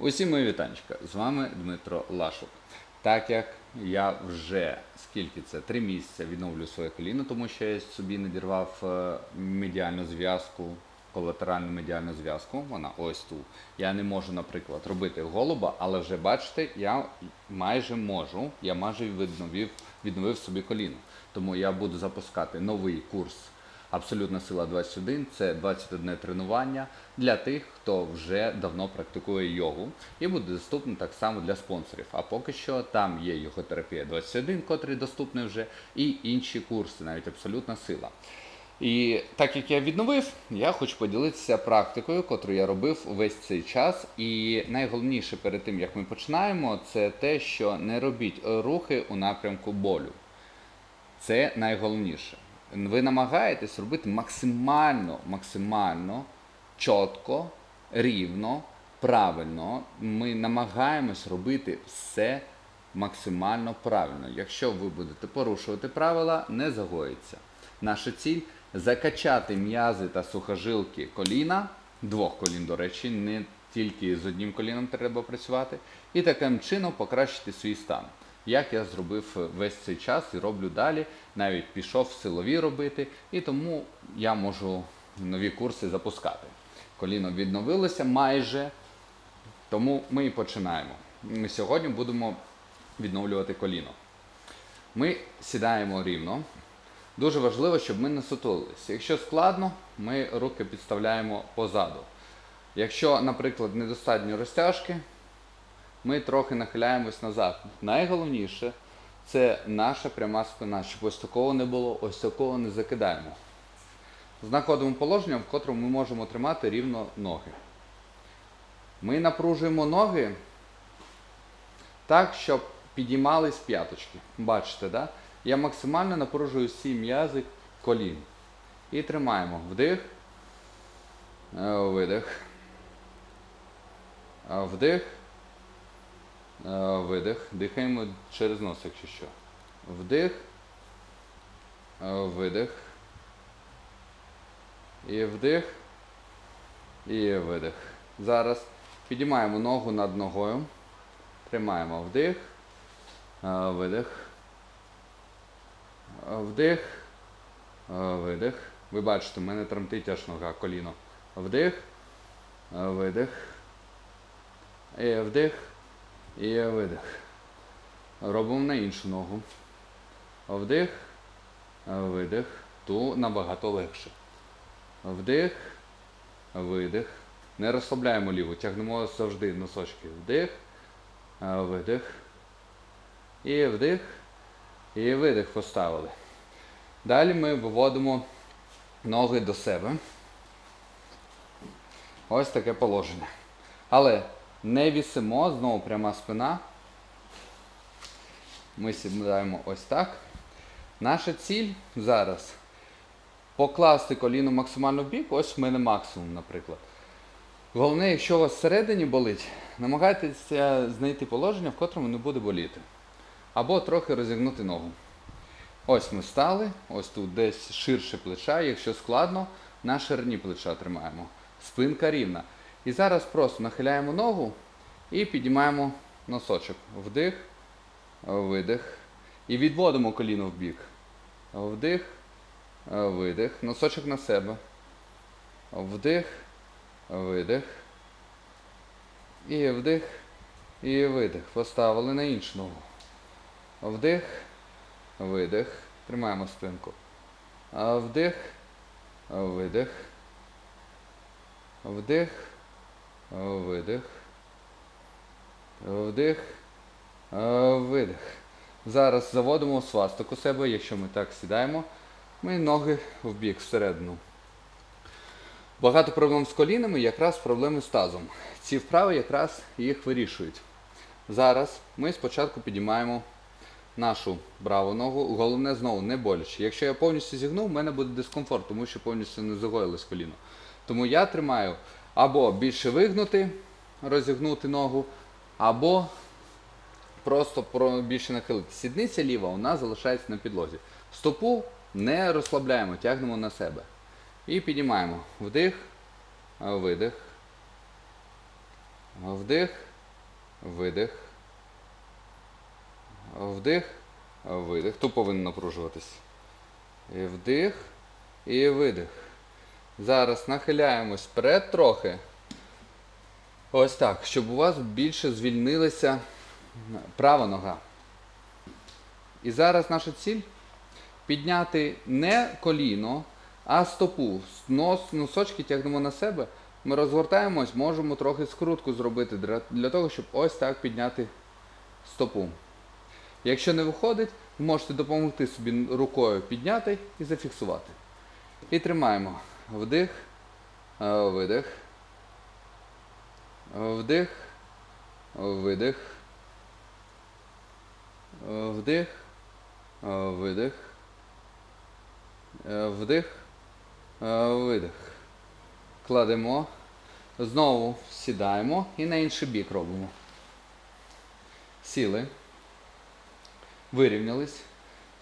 Усім мої вітанчика. З вами Дмитро Лашук. Так як я вже скільки це три місяці відновлюю своє коліно, тому що я собі надірвав е, медіальну зв'язку, колатеральну медіальну зв'язку. Вона ось тут. Я не можу, наприклад, робити голуба, але вже бачите, я майже можу, я майже відновив, відновив собі коліно. Тому я буду запускати новий курс Абсолютна сила 21 це 21 тренування для тих, хто вже давно практикує йогу, і буде доступно так само для спонсорів. А поки що там є йоготерапія 21, котрий доступний вже, і інші курси, навіть абсолютна сила. І так як я відновив, я хочу поділитися практикою, котру я робив весь цей час. І найголовніше перед тим як ми починаємо, це те, що не робіть рухи у напрямку болю. Це найголовніше. Ви намагаєтесь робити максимально, максимально чітко, рівно, правильно. Ми намагаємось робити все максимально правильно. Якщо ви будете порушувати правила, не загоїться. Наша ціль закачати м'язи та сухожилки коліна, двох колін, до речі, не тільки з одним коліном треба працювати, і таким чином покращити свій стан як я зробив весь цей час і роблю далі. Навіть пішов силові робити, і тому я можу нові курси запускати. Коліно відновилося майже, тому ми і починаємо. Ми сьогодні будемо відновлювати коліно. Ми сідаємо рівно. Дуже важливо, щоб ми не сутулилися. Якщо складно, ми руки підставляємо позаду. Якщо, наприклад, недостатньо розтяжки, ми трохи нахиляємось назад. Найголовніше це наша пряма спина, щоб ось такого не було, ось такого не закидаємо. Знаходимо положення, в котрому ми можемо тримати рівно ноги. Ми напружуємо ноги так, щоб підіймались п'яточки. Бачите, да? я максимально напружую всі м'язи колін. І тримаємо вдих, е, видих, е, вдих. Е, Видих. Дихаємо через нос, якщо що. Вдих. Е, Видих. І вдих. І видих. Зараз підіймаємо ногу над ногою. Тримаємо вдих. е, Видих. Вдих. Видих. Ви бачите, в мене тремтить аж нога, коліно. Вдих. Видих. І вдих. І видих. Робимо на іншу ногу. Вдих, видих. Ту набагато легше. Вдих, видих. Не розслабляємо ліву, тягнемо завжди носочки. Вдих, видих. І вдих. І видих поставили. Далі ми виводимо ноги до себе. Ось таке положення. Але не вісимо, знову пряма спина. Ми сідаємо ось так. Наша ціль зараз покласти коліно максимально в бік, ось в мене максимум, наприклад. Головне, якщо у вас всередині болить, намагайтеся знайти положення, в котрому не буде боліти. Або трохи розігнути ногу. Ось ми стали, ось тут десь ширше плеча, якщо складно, на ширині плеча тримаємо. Спинка рівна. І зараз просто нахиляємо ногу і підіймаємо носочок. Вдих, видих. І відводимо коліно в бік. Вдих, видих. Носочок на себе. Вдих, видих. І вдих. І видих. Поставили на іншу ногу. Вдих, видих. Тримаємо спинку. Вдих, видих. Вдих. Видих. Вдих. Видих. Зараз заводимо свастику себе, якщо ми так сідаємо, ми ноги в бік всередину. Багато проблем з колінами, якраз проблеми з тазом. Ці вправи якраз їх вирішують. Зараз ми спочатку підіймаємо нашу праву ногу. Головне знову не боляче. Якщо я повністю зігну, в мене буде дискомфорт, тому що повністю не загоїлось коліно. Тому я тримаю або більше вигнути, розігнути ногу, або просто більше нахилити. Сідниця ліва у нас залишається на підлозі. Стопу не розслабляємо, тягнемо на себе. І підіймаємо. Вдих, видих. Вдих, видих. Вдих, видих. Тут повинен напружуватись. І вдих і видих. Зараз нахиляємось вперед трохи. Ось так, щоб у вас більше звільнилася права нога. І зараз наша ціль підняти не коліно, а стопу. Нос, носочки тягнемо на себе. Ми розгортаємось, можемо трохи скрутку зробити для, того, щоб ось так підняти стопу. Якщо не виходить, ви можете допомогти собі рукою підняти і зафіксувати. І тримаємо. Вдих, видих. Вдих, видих. Вдих, видих. Вдих, видих. Кладемо. Знову сідаємо і на інший бік робимо. Сіли. Вирівнялись.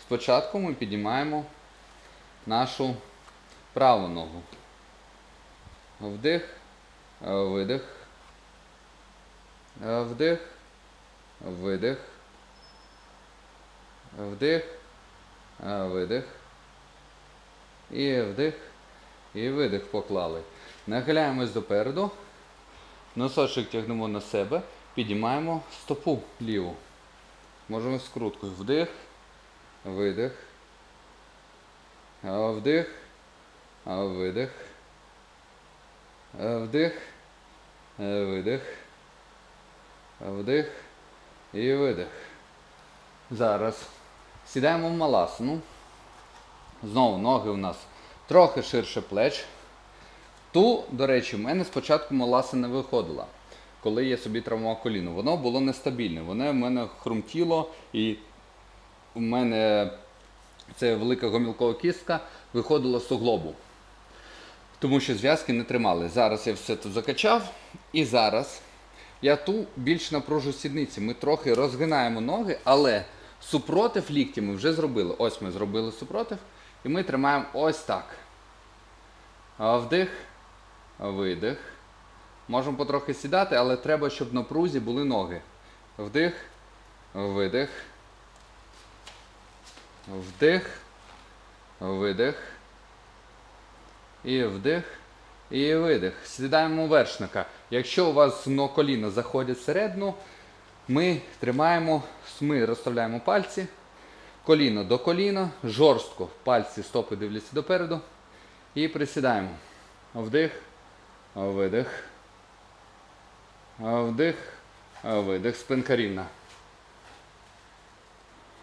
Спочатку ми піднімаємо нашу праву ногу. Вдих, видих. Вдих, видих. Вдих, видих. І вдих. І видих поклали. Нахиляємось допереду. Носочок тягнемо на себе. Підіймаємо стопу ліву. Можемо скруткою. Вдих, видих. Вдих, видих. Вдих, видих. Вдих і видих. Зараз сідаємо в маласану. Знову ноги у нас трохи ширше плеч. Ту, до речі, в мене спочатку маласа не виходила, коли я собі травмував коліно. Воно було нестабільне, воно в мене хрумтіло і в мене це велика гомілкова кістка виходила з суглобу. Тому що зв'язки не тримали. Зараз я все тут закачав і зараз я ту більш напружу сідниці. Ми трохи розгинаємо ноги, але супротив лікті ми вже зробили. Ось ми зробили супротив. І ми тримаємо ось так. Вдих, видих. Можемо потрохи сідати, але треба, щоб в напрузі були ноги. Вдих, видих. Вдих, видих. І вдих. І видих. Сідаємо вершника. Якщо у вас но коліна заходять всередину, ми тримаємо, ми розставляємо пальці. Коліно до коліна, жорстко пальці стопи дивляться допереду. І присідаємо. Вдих, видих. Вдих, видих. Спинка рівна.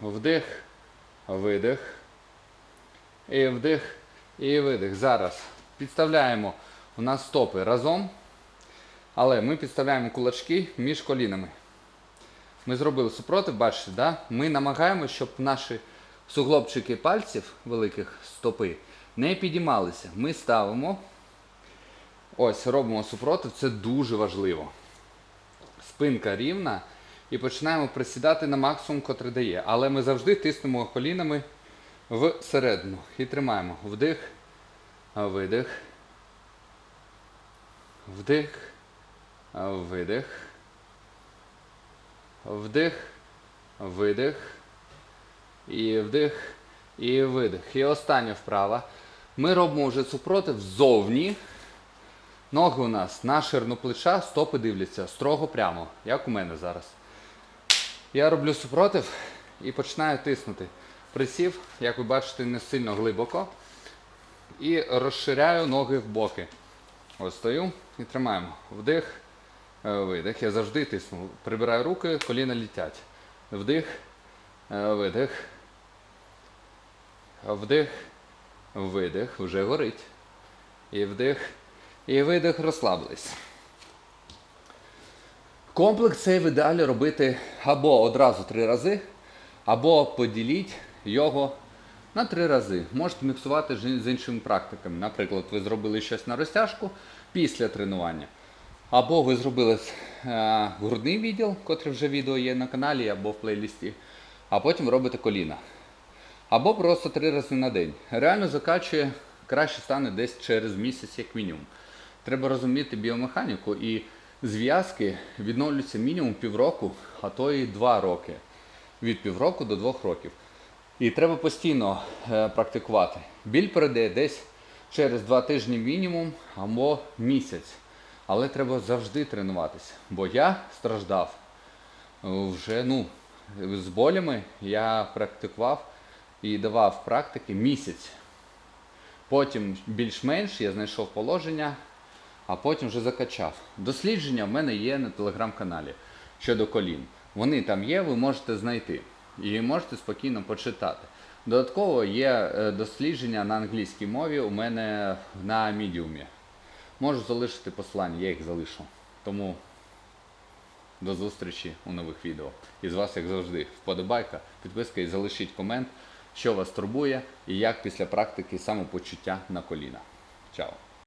Вдих, видих. І вдих, і видих. Зараз підставляємо у нас стопи разом. Але ми підставляємо кулачки між колінами. Ми зробили супротив, бачите, да? ми намагаємося, щоб наші суглобчики пальців великих стопи не підіймалися. Ми ставимо, ось, робимо супротив, це дуже важливо. Спинка рівна і починаємо присідати на максимум, котрий дає. Але ми завжди тиснемо колінами всередину. І тримаємо. Вдих, видих. Вдих, видих. Вдих, видих. І вдих, і видих. І остання вправа. Ми робимо вже супротив ззовні. Ноги у нас на ширину плеча, стопи дивляться строго прямо, як у мене зараз. Я роблю супротив і починаю тиснути. Присів, як ви бачите, не сильно глибоко. І розширяю ноги в боки. Ось стою і тримаємо. Вдих, е, видих. Я завжди тисну. Прибираю руки, коліна літять. Вдих, е, видих. Вдих, видих, вже горить. І вдих. І видих, розслабились. Комплекс цей в ідеалі робити або одразу три рази, або поділіть його на три рази. Можете міксувати з іншими практиками. Наприклад, ви зробили щось на розтяжку після тренування. Або ви зробили е, грудний відділ, котрий вже відео є на каналі або в плейлісті, а потім робите коліна. Або просто три рази на день. Реально закачує, краще стане десь через місяць, як мінімум. Треба розуміти біомеханіку і зв'язки відновлюються мінімум півроку, а то і два роки. Від півроку до двох років. І треба постійно е, практикувати. Біль перейде десь через два тижні мінімум або місяць. Але треба завжди тренуватися. Бо я страждав е, вже ну, з болями я практикував і давав практики місяць. Потім більш-менш я знайшов положення, а потім вже закачав. Дослідження в мене є на телеграм-каналі щодо колін. Вони там є, ви можете знайти і можете спокійно почитати. Додатково є е, дослідження на англійській мові у мене на медіумі. Можу залишити посилання, я їх залишу. Тому до зустрічі у нових відео. І з вас, як завжди, вподобайка, підписка і залишіть комент, що вас турбує і як після практики самопочуття на коліна. Чао!